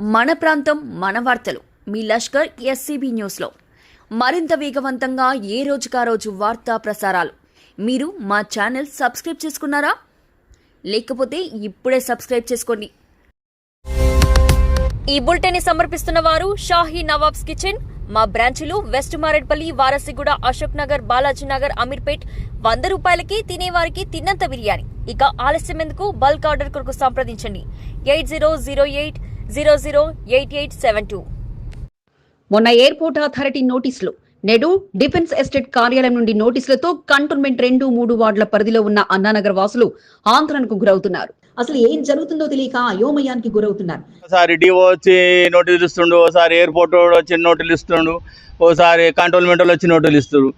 మన ప్రాంతం మన వార్తలు. మీ లష్కర్ ఎస్సీబీ న్యూస్లో. మరింత వేగవంతంగా ఏ రోజుకా రోజు వార్తా ప్రసారాలు? మీరు మా ఛానల్ సబ్స్క్రైబ్ చేసుకున్నారా? లేకపోతే ఇప్పుడే సబ్స్క్రైబ్ చేసుకోండి. ఈ బులెటిన్ సమర్పిస్తున్న వారు షాహీ నవాబ్స్ కిచెన్ మా బ్రాంచులు వెస్ట్ మారేడ్పల్లి వారసిగూడ అశోక్ నగర్ బాలాజీ నగర్ అమీర్పేట్. వంద రూపాయలకి తినేవారికి తిన్నంత బిర్యానీ. ఇక ఆలస్యం ఎందుకు బల్క్ ఆర్డర్ కొరకు సంప్రదించండి. Eight zero zero eight zero zero eight eight seven two. మొన్న ఎయిర్పోర్ట్ అథారిటీ నోటీసులు నేడు డిఫెన్స్ ఎస్టేట్ కార్యాలయం నుండి నోటీసులతో కంటోన్మెంట్ రెండు మూడు వార్డుల పరిధిలో ఉన్న అన్నానగర్ వాసులు ఆందోళనకు గురవుతున్నారు. అసలు ఏం జరుగుతుందో తెలియక అయోమయానికి గురవుతున్నారు. ఒకసారి డిఓ వచ్చి నోటీసులు ఇస్తుండు ఒకసారి ఎయిర్పోర్ట్ వచ్చి నోటీసులు ఇస్తుండు ఒకసారి కంట్రోల్మెంట్ వాళ్ళు వచ్చి నోటీసులు ఇస్తారు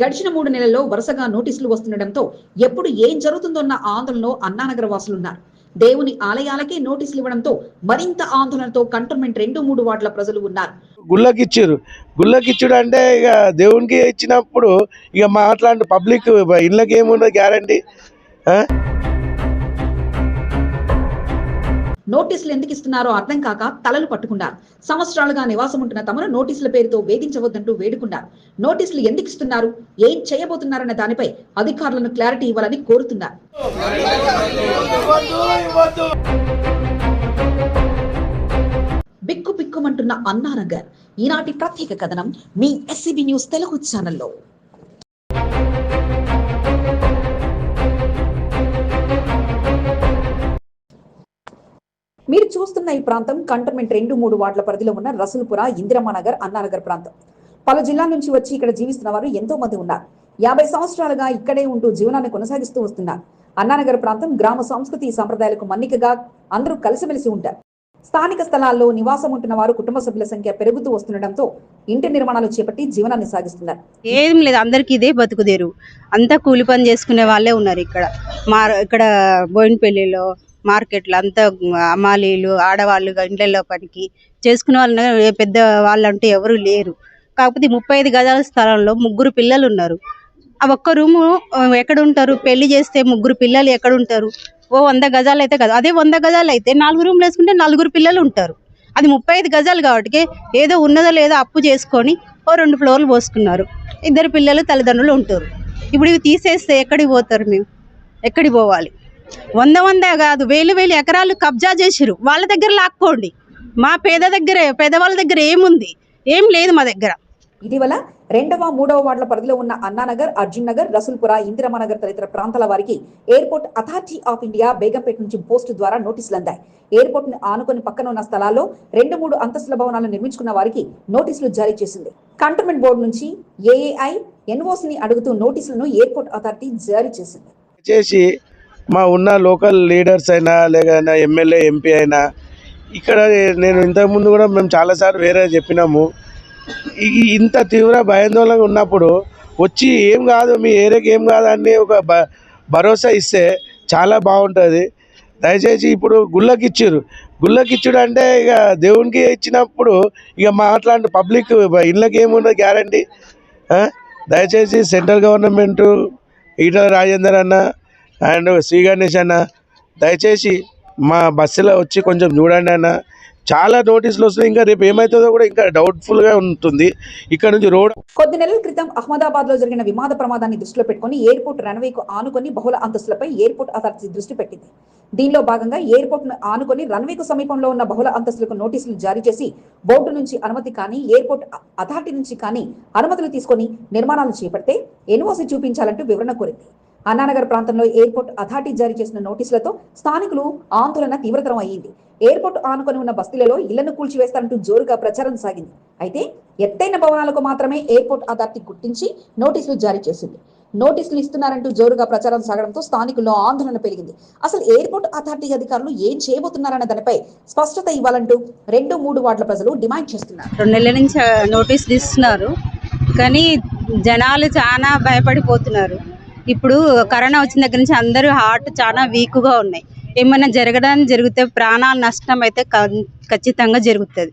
గడిచిన మూడు నెలల్లో వరుసగా నోటీసులు వస్తుండటంతో ఎప్పుడు ఏం జరుగుతుందోన్న ఆందోళనలో అన్నానగర వాసులున్నారు. దేవుని ఆలయాలకే నోటీసులు ఇవ్వడంతో మరింత ఆందోళనతో కంటోన్మెంట్ రెండు మూడు వార్డుల ప్రజలు ఉన్నారు. గుళ్ళకిచ్చారు. గుళ్ళకిచ్చుడు అంటే ఇక దేవునికి ఇచ్చినప్పుడు ఇక మా అట్లాంటి పబ్లిక్ ఇళ్ళకి ఏముండదు గ్యారంటీ నోటీసులు ఎందుకు ఇస్తున్నారో అర్థం కాక తలలు పట్టుకున్నారు. సంవత్సరాలుగా నివాసం ఉంటున్న తమను నోటీసుల పేరుతో వేధించవద్దంటూ వేడుకున్నారు. నోటీసులు ఎందుకు ఇస్తున్నారు? ఏం చేయబోతున్నారన్న దానిపై అధికారులను క్లారిటీ ఇవ్వాలని కోరుతున్నారు. బిక్కు బిక్కుమంటున్న అన్నానగర్ ఈనాటి ప్రత్యేక కథనం మీ ఎస్సీబీ న్యూస్ తెలుగు ఛానల్లో. మీరు చూస్తున్న ఈ ప్రాంతం కంటోన్మెంట్ రెండు మూడు వార్డుల పరిధిలో ఉన్న రసూల్పుర ఇందిరమ్మనగర్ అన్నానగర్ ప్రాంతం. పలు జిల్లాల నుంచి వచ్చి ఇక్కడ జీవిస్తున్న వారు ఎంతో మంది ఉన్నారు. యాభై సంవత్సరాలుగా ఇక్కడే ఉంటూ జీవనాన్ని కొనసాగిస్తూ వస్తున్నారు. అన్నానగర్ ప్రాంతం గ్రామ సంస్కృతి సంప్రదాయాలకు మన్నికగా అందరూ కలిసిమెలిసి ఉంటారు. స్థానిక స్థలాల్లో నివాసం ఉంటున్న వారు కుటుంబ సభ్యుల సంఖ్య పెరుగుతూ వస్తుండటంతో ఇంటి నిర్మాణాలు చేపట్టి జీవనాన్ని సాగిస్తున్నారు. ఏం లేదు అందరికి ఇదే బతుకుదేరు. అంతా కూలి పని చేసుకునే వాళ్ళే ఉన్నారు ఇక్కడ. మా ఇక్కడ బోయినపల్లిలో మార్కెట్లో అంతా అమ్మాలీలు ఆడవాళ్ళు ఇండ్లలో పనికి చేసుకునే వాళ్ళు పెద్ద వాళ్ళు అంటే ఎవరు లేరు. కాకపోతే ముప్పై ఐదు గజాల స్థలంలో ముగ్గురు పిల్లలు ఉన్నారు ఆ ఒక్క రూము ఎక్కడ ఉంటారు పెళ్ళి చేస్తే ముగ్గురు పిల్లలు ఎక్కడ ఉంటారు ఓ వంద గజాలు అయితే కదా. అదే వంద గజాలు అయితే నాలుగు రూమ్లు వేసుకుంటే నలుగురు పిల్లలు ఉంటారు. అది ముప్పై ఐదు గజాలు కాబట్టి ఏదో ఉన్నదో లేదో అప్పు చేసుకొని ఓ రెండు ఫ్లోర్లు పోసుకున్నారు. ఇద్దరు పిల్లలు తల్లిదండ్రులు ఉంటారు. ఇప్పుడు ఇవి తీసేస్తే ఎక్కడికి పోతారు మేము? ఎక్కడికి పోవాలి? వంద వంద కాదు వేలు వేలు ఎకరాలు కబ్జా చేసిరు వాళ్ళ దగ్గర లాక్కోండి. మా పేద దగ్గర పేదవాళ్ళ దగ్గర ఏముంది? ఏం లేదు మా దగ్గర. ఇటీవల రెండవ మూడవ వార్డుల పరిధిలో ఉన్న అన్నానగర్ అర్జున్ నగర్ రసూల్పుర ఇందిరమ్మ నగర్ తదితర ప్రాంతాల వారికి airport authority of India Begumpet నుంచి పోస్టు ద్వారా నోటీసులు అందాయి. ఎయిర్పోర్ట్ను ఆనుకొని పక్కన ఉన్న స్థలాల్లో రెండు మూడు అంతస్తుల భవనాలు నిర్మించుకున్న వారికి నోటీసులు జారీ చేసింది. కంటోన్మెంట్ బోర్డు నుంచి ఏఏఐ ఎన్ఓసిని అడుగుతూ నోటీసులను ఎయిర్పోర్ట్ అథారిటీ జారీ చేసింది. చేసి మా ఉన్న లోకల్ లీడర్స్ అయినా లేక ఎమ్మెల్యే ఎంపీ అయినా ఇక్కడ నేను ఇంతకుముందు కూడా మేము చాలాసార్లు వేరే చెప్పినాము. ఇంత తీవ్ర భయాందోళనగా ఉన్నప్పుడు వచ్చి ఏం కాదు మీ ఏరియాకి ఏం కాదు అని ఒక భ- భరోసా ఇస్తే చాలా బాగుంటుంది. దయచేసి ఇప్పుడు గుళ్ళకి ఇచ్చారు గుళ్ళకి ఇచ్చుడు అంటే ఇక దేవునికి ఇచ్చినప్పుడు ఇక మా అట్లాంటి పబ్లిక్ ఇళ్ళకి ఏముండదు గ్యారంటీ. దయచేసి సెంట్రల్ గవర్నమెంటు ఈటల రాజేందర్ అన్న అండ్ శ్రీ గణేష్ అన్న దయచేసి మా బస్సులో వచ్చి కొంచెం చూడండి అన్న. చాలా నోటీసులు వస్తున్నాయి. ఇంకా రేపు ఏమవుతుందో కూడా ఇంకా డౌట్ఫుల్గా ఉంటుంది. ఇక్కడ నుంచి రోడ్ కొద్ది నెలల క్రితం అహ్మదాబాద్లో జరిగిన విమాన ప్రమాదాన్ని దృష్టిలో పెట్టుకుని ఎయిర్పోర్ట్ రన్వేకు ఆనుకొని బహుళ అంతస్తులపై ఎయిర్పోర్ట్ అథారిటీ దృష్టి పెట్టింది. దీనిలో భాగంగా ఎయిర్పోర్ట్ను ఆనుకొని రన్వేకు సమీపంలో ఉన్న బహుళ అంతస్తులకు నోటీసులు జారీ చేసి బోర్డు నుంచి అనుమతి కానీ ఎయిర్పోర్ట్ అథారిటీ నుంచి కానీ అనుమతులు తీసుకొని నిర్మాణాలు చేపడితే ఎన్ఓసి చూపించాలంటూ వివరణ కోరింది. అన్నానగర్ ప్రాంతంలో ఎయిర్పోర్ట్ అథారిటీ జారీ చేసిన నోటీసులతో స్థానికులు ఆందోళన తీవ్రతరం అయ్యింది. ఎయిర్పోర్ట్ ఆనుకొని ఉన్న బస్తీలలో ఇళ్ళను కూల్చివేస్తారంటూ జోరుగా ప్రచారం సాగింది. అయితే ఎత్తైన భవనాలకు మాత్రమే ఎయిర్పోర్ట్ అథారిటీ గుర్తించి నోటీసులు జారీ చేసింది. నోటీసులు ఇస్తున్నారంటూ జోరుగా ప్రచారం సాగడంతో స్థానికుల్లో ఆందోళన పెరిగింది. అసలు ఎయిర్పోర్ట్ అథారిటీ అధికారులు ఏం చేయబోతున్నారన్న దానిపై స్పష్టత ఇవ్వాలంటూ రెండు మూడు వార్డుల ప్రజలు డిమాండ్ చేస్తున్నారు. రెండు నెలల నుంచి నోటీసులు ఇస్తున్నారు. కానీ జనాలు చాలా భయపడిపోతున్నారు. ఇప్పుడు కరోనా వచ్చిన దగ్గర నుంచి అందరూ హార్ట్ చాలా వీక్గా ఉన్నాయి. ఏమైనా జరగడానికి జరిగితే ప్రాణాలు నష్టం అయితే క- ఖచ్చితంగా జరుగుతుంది.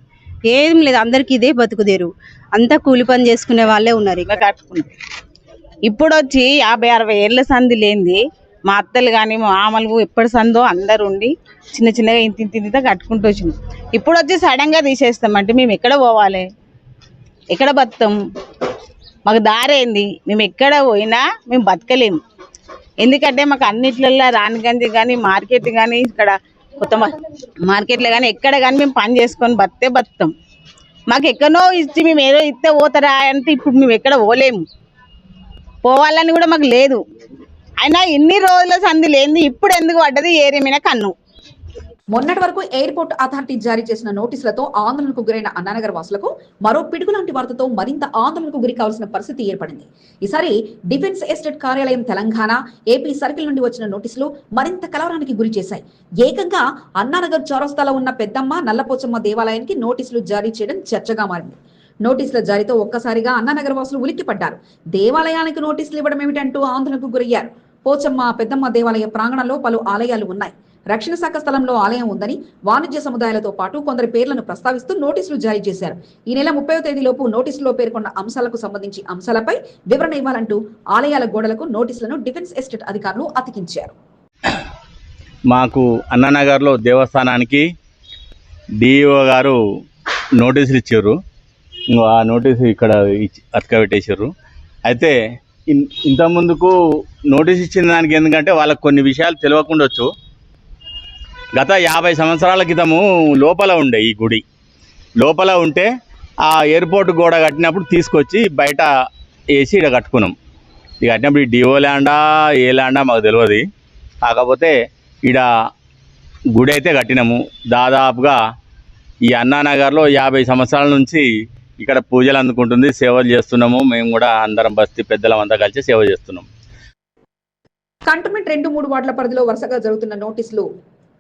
ఏం లేదు అందరికి ఇదే బతుకుదేరు అంతా కూలి పని చేసుకునే వాళ్ళే ఉన్నారు ఇక్కడ. కట్టుకుంటాం ఇప్పుడు వచ్చి యాభై అరవై ఏళ్ళ సంధి లేనిది మా అత్తలు కానీ మా మామలు ఎప్పటి సందో అందరు ఉండి చిన్న చిన్నగా ఇంత ఇంత ఇంత కట్టుకుంటూ వచ్చింది ఇప్పుడు వచ్చి సడన్గా తీసేస్తాం అంటే మేము ఎక్కడ పోవాలి? ఎక్కడ బతుకుతాం? మాకు దారైంది. మేము ఎక్కడ పోయినా మేము బతకలేము. ఎందుకంటే మాకు అన్నిట్లల్లో రాణిగంజి కానీ మార్కెట్ కానీ ఇక్కడ కొత్త మార్కెట్లో కానీ ఎక్కడ కానీ మేము పని చేసుకొని బతితే బతుకుతాం. మాకు ఎక్కడో ఇచ్చి మేము ఏదో ఇస్తే పోతారా అంటే ఇప్పుడు మేము ఎక్కడ పోలేము. పోవాలని కూడా మాకు లేదు. అయినా ఎన్ని రోజుల సంధి లేనిది ఇప్పుడు ఎందుకు పడ్డది ఏరి మీద కన్ను. మొన్నటి వరకు ఎయిర్పోర్ట్ అథారిటీ జారీ చేసిన నోటీసులతో ఆందోళనకు గురైన అన్నానగర వాసులకు మరో పిడుగు లాంటి వార్తతో మరింత ఆందోళనకు గురి కావాల్సిన పరిస్థితి ఏర్పడింది. ఈసారి డిఫెన్స్ ఎస్టేట్ కార్యాలయం తెలంగాణ ఏపీ సర్కిల్ నుండి వచ్చిన నోటీసులు మరింత కలవరానికి గురి చేశాయి. ఏకంగా అన్నానగర్ చౌరస్తాలో ఉన్న పెద్దమ్మ నల్లపోచమ్మ దేవాలయానికి నోటీసులు జారీ చేయడం చర్చగా మారింది. నోటీసుల జారీతో ఒక్కసారిగా అన్నానగర్ వాసులు ఉలిక్కిపడ్డారు. దేవాలయానికి నోటీసులు ఇవ్వడం ఏమిటంటూ ఆందోళనకు గురయ్యారు. పోచమ్మ పెద్దమ్మ దేవాలయ ప్రాంగణంలో పలు ఆలయాలు ఉన్నాయి. రక్షణ శాఖ స్థలంలో ఆలయం ఉందని వాణిజ్య సముదాయాలతో పాటు కొందరి పేర్లను ప్రస్తావిస్తూ నోటీసులు జారీ చేశారు. ఈ నెల ముప్పై తేదీలోపు నోటీసులో పేర్కొన్న అంశాలకు సంబంధించి అంశాలపై వివరణ ఇవ్వాలంటూ ఆలయాల గోడలకు నోటీసులను డిఫెన్స్ ఎస్టేట్ అధికారులు అతికించారు. మాకు అన్ననగర్లో దేవస్థానానికి డిఈఓ గారు నోటీసులు ఇచ్చారు. ఆ నోటీసు ఇక్కడ అతకబెట్టేశారు. అయితే ఇంతకుముందుకు నోటీస్ ఇచ్చిన దానికి ఎందుకంటే వాళ్ళకి కొన్ని విషయాలు తెలియకుండా వచ్చు. గత యాభై సంవత్సరాల క్రితము లోపల ఉండే ఈ గుడి. లోపల ఉంటే ఆ ఎయిర్పోర్ట్ గోడ కట్టినప్పుడు తీసుకొచ్చి బయట వేసి ఇక్కడ కట్టుకున్నాం. ఇక కట్టినప్పుడు ఈ డిఓ ల్యాండా ఏ ల్యాండా మాకు తెలియదు కాకపోతే ఈడ గుడి అయితే కట్టినాము. దాదాపుగా ఈ అన్నానగర్లో యాభై సంవత్సరాల నుంచి ఇక్కడ పూజలు అందుకుంటుంది సేవలు చేస్తున్నాము. మేము కూడా అందరం బస్తీ పెద్దలం అంతా కలిసి సేవ చేస్తున్నాం. కంటోన్మెంట్ రెండు మూడు వార్డుల పరిధిలో వరుసగా జరుగుతున్న నోటీసులు.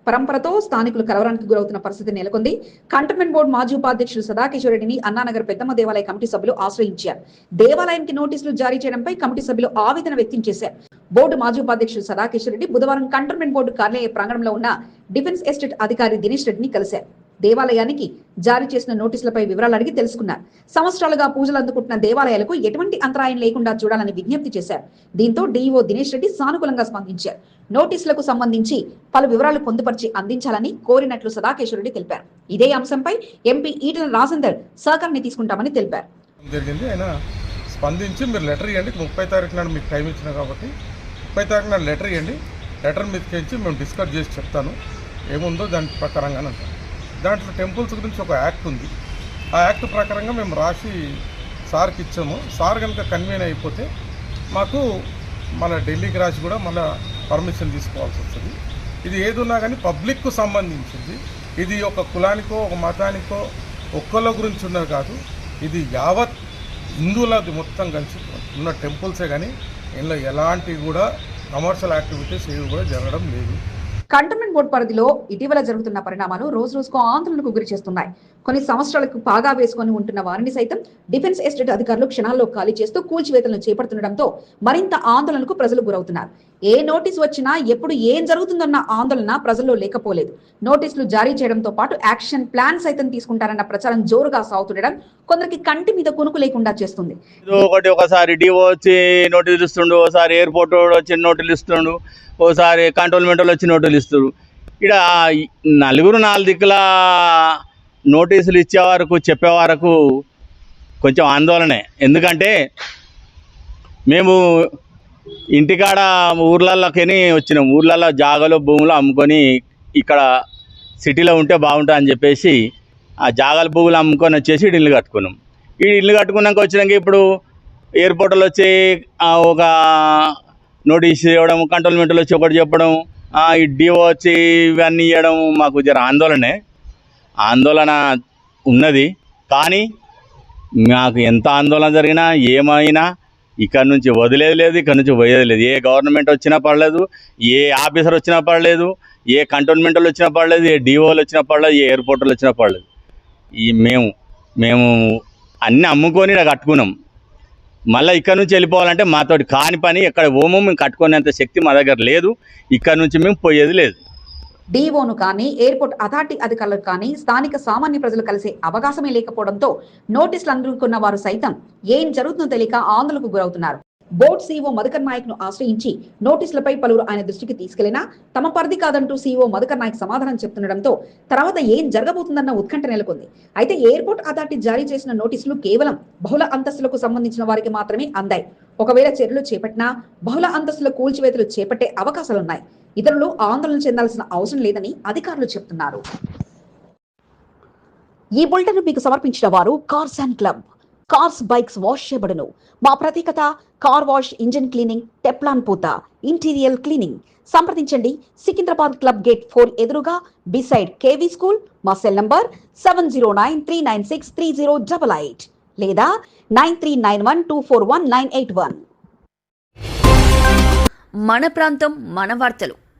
పరంపరతో స్థానికులు కలవరానికి గురవుతున్న పరిస్థితి నెలకొంది. కంటోన్మెంట్ బోర్డు మాజీ ఉపాధ్యక్షుడు సదాకిషోర్ రెడ్డిని అన్నానగర్ పెద్దమ్మ దేవాలయ కమిటీ సభ్యులు ఆశ్రయించారు. దేవాలయానికి నోటీసులు జారీ చేయడంపై కమిటీ సభ్యులు ఆవేదన వ్యక్తం చేశారు. బోర్డు మాజీ ఉపాధ్యక్షుడు సదాకిషోర్ రెడ్డి బుధవారం కంటోన్మెంట్ బోర్డు కార్యాలయ ప్రాంగణంలో ఉన్న డిఫెన్స్ ఎస్టేట్ అధికారి దినేష్ రెడ్డిని కలిశారు. దేవాలయానికి జారీ చేసిన నోటీసులపై వివరాలు అడిగి తెలుసుకున్నారు. సంవత్సరాలుగా పూజలు అందుకుంటున్న దేవాలయాలకు ఎటువంటి అంతరాయం లేకుండా చూడాలని విజ్ఞప్తి చేశారు. దీంతో డీఈఓ దినేష్ రెడ్డి సానుకూలంగా స్పందించారు. నోటీసులకు సంబంధించి పలు వివరాలు పొందుపరిచి అందించాలని కోరినట్లు సదాకేశ్వరుడు తెలిపారు. ఇదే అంశంపై ఎంపీ ఈటల రాజేందర్ సహకారాన్ని తీసుకుంటామని తెలిపారు. జరిగింది? ఆయన స్పందించి మీరు లెటర్ ఇవ్వండి ముప్పై తారీఖు నాడు మీకు టైం ఇచ్చిన కాబట్టి ముప్పై తారీఖు నాడు లెటర్ ఇవ్వండి లెటర్ మీదకి ఇచ్చి మేము డిస్కస్ చేసి చెప్తాను. ఏముందో దాని ప్రకారంగానే అంటాం. దాంట్లో టెంపుల్స్ గురించి ఒక యాక్ట్ ఉంది. ఆ యాక్ట్ ప్రకారంగా మేము రాసి సార్కి ఇచ్చాము. సార్ కనుక కన్వీన్ అయిపోతే మాకు మళ్ళీ ఢిల్లీకి రాసి కూడా మళ్ళీ పర్మిషన్ తీసుకోవాల్సి వస్తుంది. ఇది ఏదున్నా కానీ పబ్లిక్కు సంబంధించింది. ఇది ఒక కులానికో ఒక మతానికో ఒక్కళ్ళ గురించి ఉన్నది కాదు. ఇది యావత్ హిందువులది మొత్తం కలిసి ఉన్న టెంపుల్సే కానీ ఇందులో ఎలాంటి కూడా కమర్షియల్ యాక్టివిటీస్ ఏవి కూడా జరగడం లేదు. కంటోన్మెంట్ బోర్డు పరిధిలో ఇటీవల జరుగుతున్న పరిణామాలు రోజు రోజుకు ఆందోళనకు గురి చేస్తున్నాయి. కొన్ని సంవత్సరాలకు పాగా వేసుకొని ఉంటున్న వారిని సైతం డిఫెన్స్ ఎస్టేట్ అధికారులు క్షణాల్లో ఖాళీ చేస్తూ కూల్చివేతలను చేపడుతుండటంతో మరింత ఆందోళనకు ప్రజలు గురవుతున్నారు. ఏ నోటీస్ వచ్చినా ఎప్పుడు ఏం జరుగుతుందన్న ఆందోళన ప్రజల్లో లేకపోలేదు. నోటీసులు జారీ చేయడంతో పాటు యాక్షన్ ప్లాన్ సైతం తీసుకుంటారన్న ప్రచారం జోరుగా సాగుతుండడం కొందరికి కంటి మీద కొనుకు లేకుండా చేస్తుంది. ఒకటి ఒకసారి డిఓ వచ్చి నోటీసులు ఇస్తుండు ఒకసారి ఎయిర్పోర్ట్ వచ్చి నోటీసులు ఇస్తుండు ఒకసారి కంట్రోల్మెంట్ వాళ్ళు వచ్చి నోటీసులు ఇస్తారు ఇక్కడ నలుగురు నాలుగు దిక్కుల నోటీసులు ఇచ్చే వరకు చెప్పే వరకు కొంచెం ఆందోళనే. ఎందుకంటే మేము ఇంటికాడ ఊర్లలోకి వచ్చినాం. ఊర్లలో జాగలు భూములు అమ్ముకొని ఇక్కడ సిటీలో ఉంటే బాగుంటుంది అని చెప్పేసి ఆ జాగల భూములు అమ్ముకొని వచ్చేసి ఇల్లు కట్టుకున్నాం. ఈ ఇల్లు కట్టుకున్నాక వచ్చినాక ఇప్పుడు ఎయిర్పోర్ట్లో వచ్చి ఒక నోటీస్ ఇవ్వడం కంట్రోల్మెంట్లో వచ్చి ఒకటి చెప్పడం ఈ డిఓ వచ్చి ఇవన్నీ ఇవ్వడం మాకు జర ఆందోళనే. ఆందోళన ఉన్నది. కానీ నాకు ఎంత ఆందోళన జరిగినా ఏమైనా ఇక్కడ నుంచి వదిలేదు లేదు ఇక్కడ నుంచి పోయేది లేదు. ఏ గవర్నమెంట్ వచ్చినా పడలేదు ఏ ఆఫీసర్ వచ్చినా పడలేదు ఏ కంటోన్మెంట్లు వచ్చినా పడలేదు ఏ డిఓలు వచ్చినా పడలేదు ఏ ఎయిర్పోర్ట్లు వచ్చినా పడలేదు ఈ మేము మేము అన్నీ అమ్ముకొని కట్టుకున్నాం. మళ్ళీ ఇక్కడ నుంచి వెళ్ళిపోవాలంటే మాతోటి కాని పని ఎక్కడ ఓమో మేము కట్టుకునేంత శక్తి మా దగ్గర లేదు. ఇక్కడ నుంచి మేము పోయేది లేదు. డీఓను కానీ ఎయిర్పోర్ట్ అథారిటీ అధికారులకు కానీ స్థానిక సామాన్య ప్రజలు కలిసే అవకాశమే లేకపోవడంతో నోటీసులు అందుకున్న వారు సైతం ఏం జరుగుతుందో తెలియక ఆందోళనకు గురవుతున్నారు. బోర్డ్ సీఓ మధుకర్ నాయక్ను ఆశ్రయించి నోటీసులపై పలువురు ఆయన దృష్టికి తీసుకెళ్ళినా తమ పరిధి కాదంటూ సీఓ మధుకర్ నాయక్ సమాధానం చెప్తుండటంతో తర్వాత ఏం జరగబోతుందన్న ఉత్కంఠ నెలకొంది. అయితే ఎయిర్పోర్ట్ అథారిటీ జారీ చేసిన నోటీసులు కేవలం బహుళ అంతస్తులకు సంబంధించిన వారికి మాత్రమే అందాయి. ఒకవేళ చర్యలు చేపట్టినా బహుళ అంతస్తుల కూల్చివేతలు చేపట్టే అవకాశాలున్నాయి. ఇతరులు ఆందోళన చెందాల్సిన అవసరం లేదని అధికారులు చెప్తున్నారు. ఈ బులెటిన్ మీకు సమర్పించిన వారు cars and club. Cars bikes wash చేయబడును. మా ప్రత్యేకత car wash engine cleaning Teflon పూత ఇంటీరియర్ క్లీనింగ్. సంప్రదించండి. సికింద్రాబాద్ క్లబ్ గేట్ ఫోర్ ఎదురుగా బిసైడ్ కేవీ స్కూల్. మా cell number seven zero nine three nine six three zero double eight లేదా nine three nine one two four one nine eight one. మన ప్రాంతం మన వార్తలు.